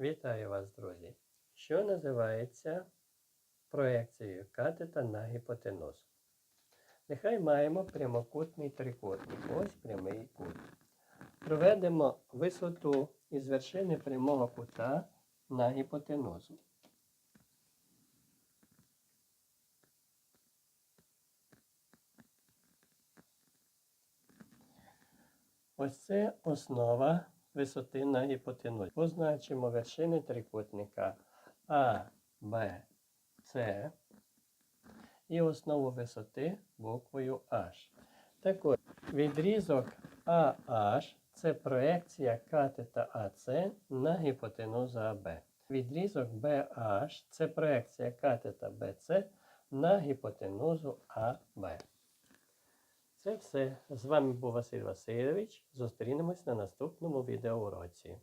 Вітаю вас, друзі! Що називається проекцією катета на гіпотенузу? Нехай маємо прямокутний трикутник. Ось прямий кут. Проведемо висоту із вершини прямого кута на гіпотенузу. Ось це основа висоти на гіпотенузі. Позначимо вершини трикутника А, Б, С і основу висоти буквою H. Так от, відрізок AH це проекція катета АС на гіпотенузу АБ. Відрізок BH це проекція катета BC на гіпотенузу АБ. Це все. З вами був Василь Васильович. Зустрінемось на наступному відеоуроці.